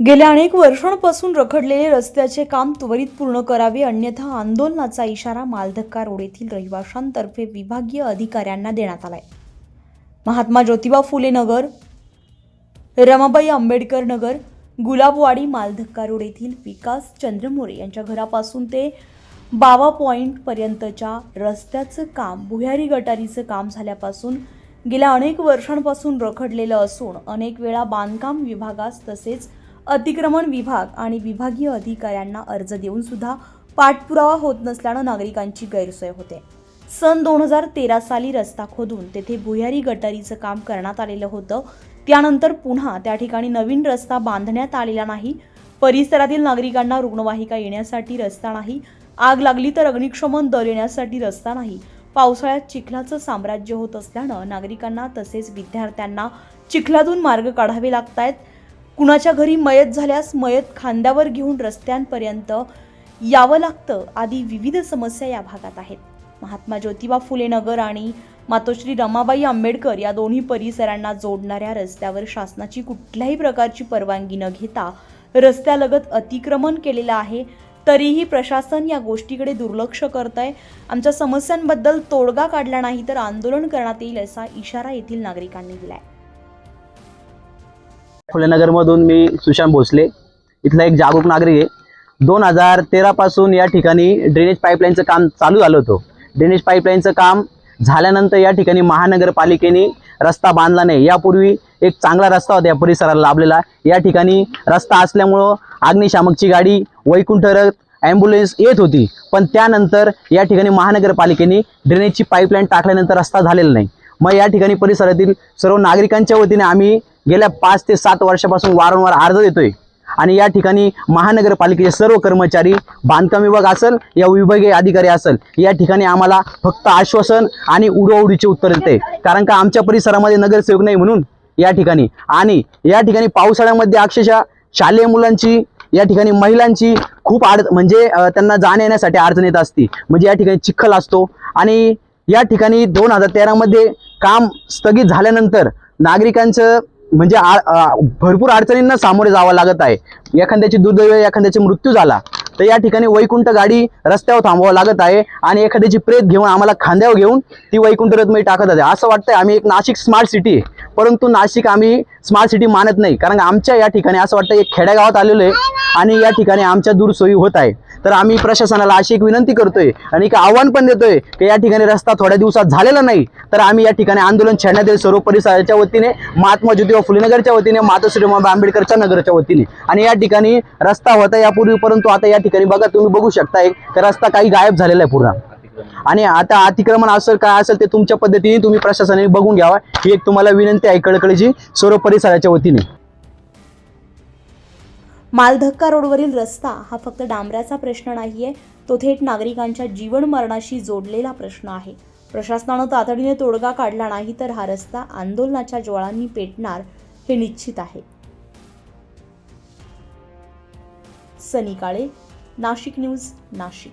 गेल्या अनेक वर्षांपासून रखडलेले रस्त्याचे काम त्वरित पूर्ण करावे अन्यथा आंदोलनाचा इशारा मालधक्का रोड येथील रहिवाशांतर्फे विभागीय अधिकाऱ्यांना देण्यात आलाय. महात्मा ज्योतिबा फुले नगर रमाबाई आंबेडकर नगर गुलाबवाडी मालधक्का रोड येथील विकास चंद्रमोरे यांच्या घरापासून ते बावा पॉईंटपर्यंतच्या रस्त्याचं काम भुयारी गटारीचं काम झाल्यापासून गेल्या अनेक वर्षांपासून रखडलेलं असून अनेक वेळा बांधकाम विभागास तसेच अतिक्रमण विभाग आणि विभागीय अधिकाऱ्यांना अर्ज देऊन सुद्धा पाठपुरावा होत नसल्यानं नागरिकांची गैरसोय होते. सन दोन हजार तेरा साली रस्ता खोदून तेथे भुयारी गटारीचं काम करण्यात आलेलं होतं. त्यानंतर पुन्हा त्या ठिकाणी नवीन रस्ता बांधण्यात आलेला नाही. परिसरातील नागरिकांना रुग्णवाहिका येण्यासाठी रस्ता नाही. आग लागली तर अग्निशमन दल येण्यासाठी रस्ता नाही. पावसाळ्यात चिखलाचं साम्राज्य होत असल्यानं नागरिकांना तसेच विद्यार्थ्यांना चिखलातून मार्ग काढावे लागत आहेत कुणाच्या घरी मयत झाल्यास मयत खांद्यावर घेऊन रस्त्यांपर्यंत यावं लागतं आदी विविध समस्या या भागात आहेत. महात्मा ज्योतिबा फुले नगर आणि मातोश्री रमाबाई आंबेडकर या दोन्ही परिसरांना जोडणाऱ्या रस्त्यावर शासनाची कुठल्याही प्रकारची परवानगी न घेता रस्त्यालगत अतिक्रमण केलेलं आहे. तरीही प्रशासन या गोष्टीकडे दुर्लक्ष करत आहे आमच्या समस्यांबद्दल तोडगा काढला नाही तर आंदोलन करण्यात येईल असा इशारा येथील नागरिकांनी दिला आहे फुलेनगरमधून मी सुशांत भोसले. इथला एक जागरूक नागरिक आहे. दोन हजार तेरापासून या ठिकाणी ड्रेनेज पाईपलाईनचं काम चालू झालं होतं. ड्रेनेज पाईपलाईनचं काम झाल्यानंतर या ठिकाणी महानगरपालिकेने रस्ता बांधला नाही. यापूर्वी एक चांगला रस्ता होता या परिसराला लाभलेला. या ठिकाणी रस्ता असल्यामुळं अग्निशामकची गाडी वैकुंठ रथ ॲम्ब्युलन्स येत होती. पण त्यानंतर या ठिकाणी महानगरपालिकेने ड्रेनेजची पाईपलाईन टाकल्यानंतर रस्ता झालेला नाही. मग या ठिकाणी परिसरातील सर्व नागरिकांच्या वतीने आम्ही गेल्या पाच ते सात वर्षापासून वारंवार अर्ज देतोय. आणि या ठिकाणी महानगरपालिकेचे सर्व कर्मचारी बांधकाम विभाग असेल या विभागीय अधिकारी असेल या ठिकाणी आम्हाला फक्त आश्वासन आणि उडवाउडीचे उत्तर देते कारण का आमच्या परिसरामध्ये नगरसेवक नाही म्हणून या ठिकाणी. आणि या ठिकाणी पावसाळ्यामध्ये अक्षरशः शालेय मुलांची या ठिकाणी महिलांची खूप अड म्हणजे त्यांना जाण्या येण्यासाठी अडचण येत असते. म्हणजे या ठिकाणी चिखल असतो. आणि या ठिकाणी दोन हजार तेरामध्ये काम स्थगित झाल्यानंतर नागरिकांचं म्हणजे आ- भरपूर अडचणींना सामोरे जावं लागत आहे. एखाद्याची दुर्दैव एखाद्याचा मृत्यू झाला तर या ठिकाणी वैकुंठ गाडी रस्त्यावर थांबवावं लागत आहे आणि एखाद्याची प्रेत घेऊन आम्हाला खांद्यावर घेऊन ती वैकुंठ रथमध्ये टाकत आहे असं वाटतंय आम्ही एक नाशिक स्मार्ट सिटी आहे. परंतु नाशिक आम्ही स्मार्ट सिटी मानत नाही. कारण आमच्या या ठिकाणी असं वाटतं एक खेड्यागावात आलेलो आहे आणि या ठिकाणी आमच्या दूरसोयी होत आहे. तर आम्ही प्रशासनाला अशी एक विनंती करतोय आणि एक आव्हान पण देतोय की या ठिकाणी रस्ता थोड्या दिवसात झालेला नाही तर आम्ही या ठिकाणी आंदोलन छेडण्यात येईल सर्व परिसराच्या वतीने महात्मा ज्योतिबा फुले नगरच्या वतीने मातोश्री आंबेडकरच्या नगरच्या वतीने. आणि या ठिकाणी रस्ता होता यापूर्वी परंतु आता या ठिकाणी बघा तुम्ही बघू शकताय की रस्ता काही गायब झालेला आहे पूर्ण. आणि आता अतिक्रमण असेल काय असेल ते तुमच्या पद्धतीने तुम्ही प्रशासनाने बघून घ्यावा ही एक तुम्हाला विनंती आहे कळकळीची सर्व परिसराच्या वतीने. मालधक्का रोडवरील रस्ता हा फक्त डांबऱ्याचा प्रश्न नाही आहे तो थेट नागरिकांच्या जीवन मरणाशी जोडलेला प्रश्न आहे. प्रशासनानं तातडीने तोडगा काढला नाही तर हा रस्ता आंदोलनाच्या ज्वाळांनी पेटणार हे निश्चित आहे. सनी काळे नाशिक न्यूज नाशिक.